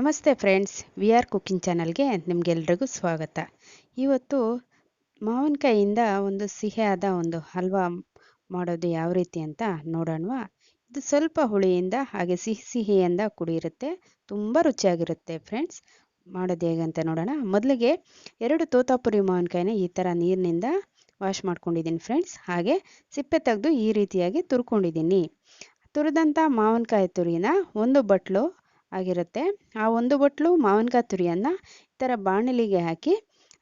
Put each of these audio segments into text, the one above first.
ನಮಸ್ತೆ friends, V R cooking ಚಾನಲ್ಗೆ ನಿಮಗೆಲ್ರಿಗೂ ಸ್ವಾಗತ. ಇವತ್ತು ಮಾವಿನಕಾಯಿಯಿಂದ ಒಂದು ಸಿಹಿಯಾದ ಒಂದು ಹಲ್ವಾ ಮಾಡೋದು ಯಾವ ರೀತಿ ಅಂತ ನೋಡೋಣವಾ? ಇದು ಸ್ವಲ್ಪ ಹುಳಿಯಿಂದ ಹಾಗೆ ಸಿಹಿ ಸಿಹಿಯಿಂದ ಕುಡಿರುತ್ತೆ, ತುಂಬ ರುಚಿಯಾಗಿರುತ್ತೆ ಫ್ರೆಂಡ್ಸ್. ಮಾಡೋದು ಹೇಗಂತ ನೋಡೋಣ. ಮೊದಲಿಗೆ ಎರಡು ತೋತಾಪುರಿ ಮಾವಿನಕಾಯಿನ ಈ ಥರ ನೀರಿನಿಂದ ವಾಶ್ ಮಾಡ್ಕೊಂಡಿದ್ದೀನಿ ಫ್ರೆಂಡ್ಸ್. ಹಾಗೆ ಸಿಪ್ಪೆ ತೆಗೆದು ಈ ರೀತಿಯಾಗಿ ತುರ್ಕೊಂಡಿದ್ದೀನಿ. ತುರಿದಂಥ ಮಾವಿನಕಾಯಿ ತುರಿನ ಒಂದು ಬಟ್ಲು ಆಗಿರುತ್ತೆ. ಆ ಒಂದು ಬಟ್ಲು ಮಾವಿನಕಾಯಿ ತುರಿಯನ್ನು ಈ ಥರ ಬಾಣಲಿಗೆ ಹಾಕಿ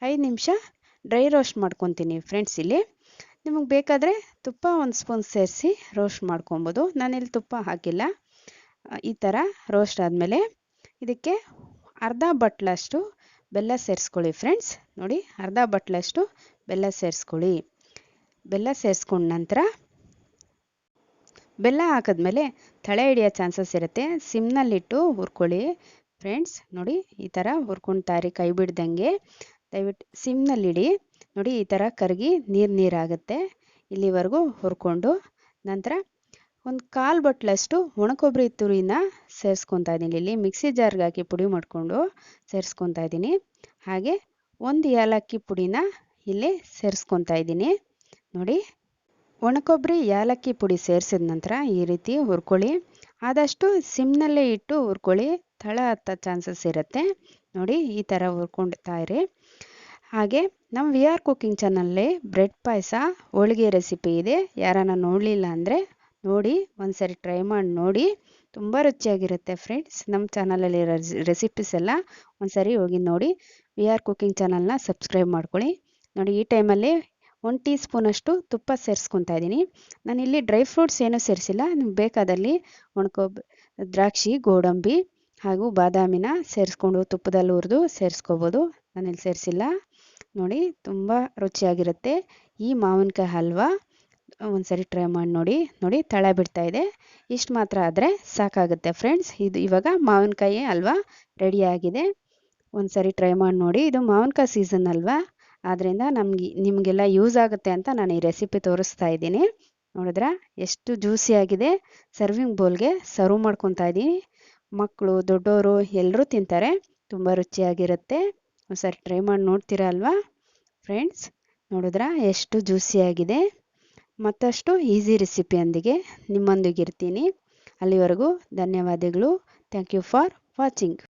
ಐದು ನಿಮಿಷ ಡ್ರೈ ರೋಸ್ಟ್ ಮಾಡ್ಕೊತೀನಿ ಫ್ರೆಂಡ್ಸ್ ಇಲ್ಲಿ. ನಿಮಗೆ ಬೇಕಾದರೆ ತುಪ್ಪ ಒಂದು ಸ್ಪೂನ್ ಸೇರಿಸಿ ರೋಸ್ಟ್ ಮಾಡ್ಕೊಬೋದು. ನಾನಿಲ್ಲಿ ತುಪ್ಪ ಹಾಕಿಲ್ಲ. ಈ ಥರ ರೋಸ್ಟ್ ಆದಮೇಲೆ ಇದಕ್ಕೆ ಅರ್ಧ ಬಟ್ಲಷ್ಟು ಬೆಲ್ಲ ಸೇರಿಸ್ಕೊಳ್ಳಿ ಫ್ರೆಂಡ್ಸ್. ನೋಡಿ ಅರ್ಧ ಬಟ್ಲಷ್ಟು ಬೆಲ್ಲ ಸೇರಿಸ್ಕೊಳ್ಳಿ. ಬೆಲ್ಲ ಸೇರಿಸ್ಕೊಂಡ ನಂತರ ಬೆಲ್ಲ ಹಾಕಿದ್ಮೇಲೆ ತಳೆ ಹಿಡಿಯೋ ಚಾನ್ಸಸ್ ಇರುತ್ತೆ. ಸಿಮ್ನಲ್ಲಿಟ್ಟು ಹುರ್ಕೊಳ್ಳಿ. ಫ್ರೆಂಡ್ಸ್, ನೋಡಿ ಈ ಥರ ಹುರ್ಕೊಳ್ತಾರೆ ಕೈ ಬಿಡ್ದಂಗೆ. ದಯವಿಟ್ಟು ಸಿಮ್ನಲ್ಲಿಡಿ. ನೋಡಿ ಈ ಥರ ಕರಗಿ ನೀರು ನೀರಾಗುತ್ತೆ. ಇಲ್ಲಿವರೆಗೂ ಹುರ್ಕೊಂಡು ನಂತರ ಒಂದು ಕಾಲು ಬಟ್ಲಷ್ಟು ಒಣಕೊಬ್ಬರಿ ತುರಿನ ಸೇರಿಸ್ಕೊತಾ ಇದ್ದೀನಿ. ಇಲ್ಲಿ ಮಿಕ್ಸಿ ಜಾರ್ಗೆ ಹಾಕಿ ಪುಡಿ ಮಾಡಿಕೊಂಡು ಸೇರಿಸ್ಕೊತಾ ಇದ್ದೀನಿ. ಹಾಗೆ ಒಂದು ಏಲಕ್ಕಿ ಪುಡಿನ ಇಲ್ಲಿ ಸೇರಿಸ್ಕೊತಾ ಇದ್ದೀನಿ. ನೋಡಿ ಒಣಕೊಬ್ಬರಿ, ಏಲಕ್ಕಿ ಪುಡಿ ಸೇರಿಸಿದ ನಂತರ ಈ ರೀತಿ ಹುರ್ಕೊಳ್ಳಿ. ಆದಷ್ಟು ಸಿಮ್ನಲ್ಲೇ ಇಟ್ಟು ಹುರ್ಕೊಳ್ಳಿ. ತಳ ಹತ್ತ ಚಾನ್ಸಸ್ ಇರುತ್ತೆ. ನೋಡಿ, ಈ ಥರ ಹುರ್ಕೊಳ್ತಾ ಇರಿ. ಹಾಗೆ, ನಮ್ಮ ವಿ ಆರ್ ಕುಕ್ಕಿಂಗ್ ಚಾನಲ್ಲೇ ಬ್ರೆಡ್ ಪಾಯಸ, ಹೋಳಿಗೆ ರೆಸಿಪಿ ಇದೆ. ಯಾರನ್ನ ನೋಡಲಿಲ್ಲ ಅಂದರೆ ನೋಡಿ, ಒಂದ್ಸರಿ ಟ್ರೈ ಮಾಡಿ ನೋಡಿ. ತುಂಬ ರುಚಿಯಾಗಿರುತ್ತೆ ಫ್ರೆಂಡ್ಸ್. ನಮ್ಮ ಚಾನಲಲ್ಲಿ ರೆಸಿಪೀಸ್ ಎಲ್ಲ ಒಂದ್ಸರಿ ಹೋಗಿ ನೋಡಿ. ವಿ ಆರ್ ಕುಕ್ಕಿಂಗ್ ಚಾನಲ್ನ ಸಬ್ಸ್ಕ್ರೈಬ್ ಮಾಡ್ಕೊಳ್ಳಿ. ನೋಡಿ, ಈ ಟೈಮಲ್ಲಿ ಒಂದು ಟೀ ಸ್ಪೂನಷ್ಟು ತುಪ್ಪ ಸೇರಿಸ್ಕೊತಾ ಇದ್ದೀನಿ. ನಾನಿಲ್ಲಿ ಡ್ರೈ ಫ್ರೂಟ್ಸ್ ಏನೂ ಸೇರಿಸಿಲ್ಲ. ನಿಮ್ಗೆ ಬೇಕಾದಲ್ಲಿ ಒಣಕೋ ದ್ರಾಕ್ಷಿ, ಗೋಡಂಬಿ ಹಾಗೂ ಬಾದಾಮಿನ ಸೇರಿಸ್ಕೊಂಡು ತುಪ್ಪದಲ್ಲಿ ಹುರಿದು ಸೇರಿಸ್ಕೋಬೋದು. ನಾನಿಲ್ಲಿ ಸೇರಿಸಿಲ್ಲ. ನೋಡಿ ತುಂಬ ರುಚಿಯಾಗಿರುತ್ತೆ. ಈ ಮಾವಿನಕಾಯಿ ಹಲ್ವಾ ಒಂದ್ಸರಿ ಟ್ರೈ ಮಾಡಿ ನೋಡಿ. ನೋಡಿ ತಳ ಬಿಡ್ತಾ ಇದೆ. ಇಷ್ಟು ಮಾತ್ರ ಆದರೆ ಸಾಕಾಗುತ್ತೆ ಫ್ರೆಂಡ್ಸ್. ಇದು ಇವಾಗ ಮಾವಿನಕಾಯಿ ಅಲ್ವಾ ರೆಡಿಯಾಗಿದೆ ಒಂದ್ಸರಿ ಟ್ರೈ ಮಾಡಿ ನೋಡಿ. ಇದು ಮಾವಿನಕಾಯಿ ಸೀಸನ್ ಅಲ್ವಾ? ಆದ್ದರಿಂದ ನಮ್ಗೆ ನಿಮಗೆಲ್ಲ ಯೂಸ್ ಆಗುತ್ತೆ ಅಂತ ನಾನು ಈ ರೆಸಿಪಿ ತೋರಿಸ್ತಾ ಇದ್ದೀನಿ. ನೋಡಿದ್ರ? ಎಷ್ಟು ಜ್ಯೂಸಿಯಾಗಿದೆ ಸರ್ವಿಂಗ್ ಬೌಲ್ಗೆ ಸರ್ವ್ ಮಾಡ್ಕೊತಾ ಇದ್ದೀನಿ. ಮಕ್ಕಳು ದೊಡ್ಡವರು ಎಲ್ಲರೂ ತಿಂತಾರೆ. ತುಂಬ ರುಚಿಯಾಗಿರುತ್ತೆ. ಒಂದ್ಸರಿ ಟ್ರೈ ಮಾಡಿ ನೋಡ್ತೀರಾ ಅಲ್ವಾ? ಫ್ರೆಂಡ್ಸ್ ನೋಡಿದ್ರ? ಎಷ್ಟು ಜ್ಯೂಸಿಯಾಗಿದೆ ಮತ್ತಷ್ಟು ಈಸಿ ರೆಸಿಪಿಯೊಂದಿಗೆ ನಿಮ್ಮೊಂದಿಗೆ ಇರ್ತೀನಿ. ಅಲ್ಲಿವರೆಗೂ ಧನ್ಯವಾದಗಳು. Thank you for watching